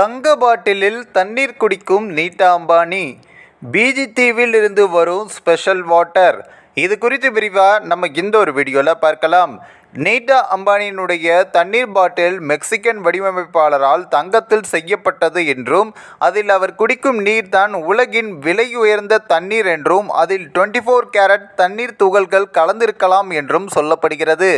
தங்க பாட்டிலில் தண்ணீர் குடிக்கும் நீட்டா அம்பானி. பிஜி தீவில் இருந்து வரும் ஸ்பெஷல் வாட்டர் இது குறித்து விரிவாக நம்ம இந்த ஒரு வீடியோவில் பார்க்கலாம். நீட்டா அம்பானியினுடைய தண்ணீர் பாட்டில் மெக்சிகன் வடிவமைப்பாளரால் தங்கத்தில் செய்யப்பட்டது என்றும் அதில் அவர் குடிக்கும் நீர் தான் உலகின் விலை உயர்ந்த தண்ணீர் என்றும் அதில் 24 ஃபோர் கேரட் தண்ணீர் துகள்கள் கலந்திருக்கலாம் என்றும் சொல்லப்படுகிறது.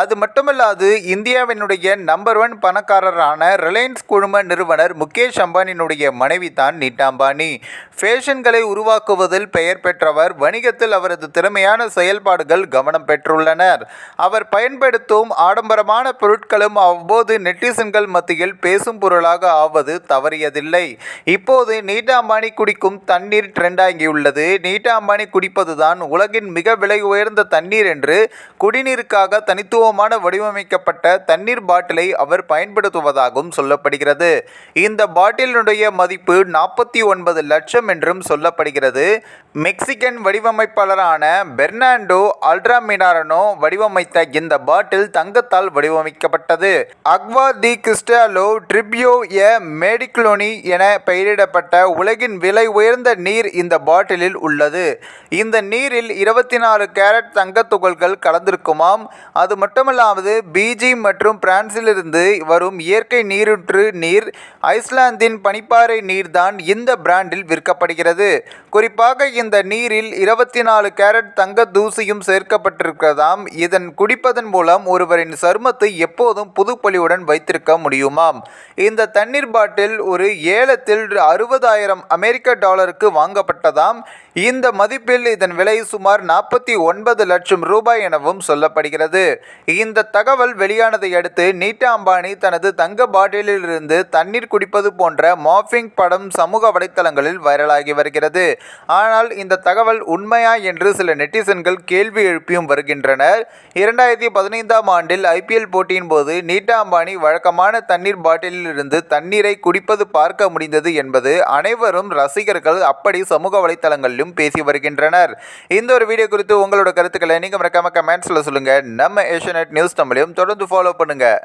அது மட்டுமல்லாது இந்தியாவினுடைய நம்பர் ஒன் பணக்காரரான ரிலையன்ஸ் குழும நிறுவனர் முகேஷ் அம்பானியினுடைய மனைவி தான் நீட்டா அம்பானி. ஃபேஷன்களை உருவாக்குவதில் பெயர் பெற்றவர் வணிகத்தில் அவரது திறமையான செயல்பாடுகள் கவனம் பெற்றுள்ளனர். அவர் பயன் பயன்படுத்தும் ஆடம்பரமான பொருட்களும் அவ்வப்போது நெட்டிசன்கள் மத்தியில் பேசும் பொருளாக ஆவது தவறியதில்லை. இப்போது நீட்டா அம்பானி குடிக்கும் தண்ணீர் ட்ரெண்டாகியுள்ளது. நீட்டா அம்பானி குடிப்பதுதான் உலகின் மிக விலை உயர்ந்த தண்ணீர் என்று குடிநீருக்காக தனித்துவமான வடிவமைக்கப்பட்ட தண்ணீர் பாட்டிலை அவர் பயன்படுத்துவதாகவும் சொல்லப்படுகிறது. இந்த பாட்டிலினுடைய மதிப்பு நாற்பத்தி ஒன்பது லட்சம் என்றும் சொல்லப்படுகிறது. மெக்சிகன் வடிவமைப்பாளரான பெர்னாண்டோ அல்ட்ராமினாரனோ வடிவமைத்த இந்த பாட்டில் தங்கத்தால் வடிவமைக்கப்பட்டது. அக்வா தி கிறிஸ்டாலோ ட்ரிபியோ எ மேடிக்லோனி என பெயரிடப்பட்ட உலகின் விலை உயர்ந்த நீர் இந்த பாட்டிலில் உள்ளது. இந்த நீரில் இருபத்தி நாலு கேரட் தங்கத் துகள்கள் கலந்திருக்குமாம். அது மட்டுமல்லாது பிஜி மற்றும் பிரான்சிலிருந்து வரும் இயற்கை நீரூற்று நீர் ஐஸ்லாந்தின் பனிப்பாறை நீர்தான் இந்த பிராண்டில் விற்கப்படுகிறது. குறிப்பாக இந்த நீரில் இருபத்தி நாலு கேரட் தங்க தூசியும் சேர்க்கப்பட்டிருக்கிறதாம். இதன் குடிப்பதன் மூலம் ஒருவரின் சருமத்தை எப்போதும் புதுப்பொலிவுடன் வைத்திருக்க முடியுமாம்? இந்த தண்ணீர் பாட்டில் ஒரு ஏலத்தில் அறுபதாயிரம் அமெரிக்க டாலருக்கு வாங்கப்பட்டதாம். இந்த மதிப்பில் இதன் விலை சுமார் நாற்பத்தி ஒன்பது லட்சம் ரூபாய் எனவும் சொல்லப்படுகிறது. இந்த தகவல் வெளியானதை அடுத்து நீட்டா அம்பானி தனது தங்க பாட்டிலிலிருந்து தண்ணீர் குடிப்பது போன்ற மாஃபிங் படம் சமூக வலைத்தளங்களில் வைரலாகி வருகிறது. ஆனால் இந்த தகவல் உண்மையா என்று சில நெட்டிசன்கள் கேள்வி எழுப்பியும் வருகின்றனர். இரண்டாயிரத்தி பதினைந்தாம் ஆண்டில் ஐபிஎல் போட்டியின் போது நீட்டா அம்பானி வழக்கமான தண்ணீர் பாட்டிலிருந்து தண்ணீரை குடிப்பது பார்க்க முடிந்தது என்பது அனைவரும் ரசிகர்கள் அப்படி சமூக வலைத்தளங்களிலும் பேசி வருகின்றனர். இந்த ஒரு வீடியோ குறித்து உங்களோட கருத்துக்களை நீங்கள் மறக்காம கமெண்ட்ஸில் சொல்லுங்கள் நம்ம ஏஷியநெட் நியூஸ் தமிழையும் தொடர்ந்து ஃபாலோ பண்ணுங்கள்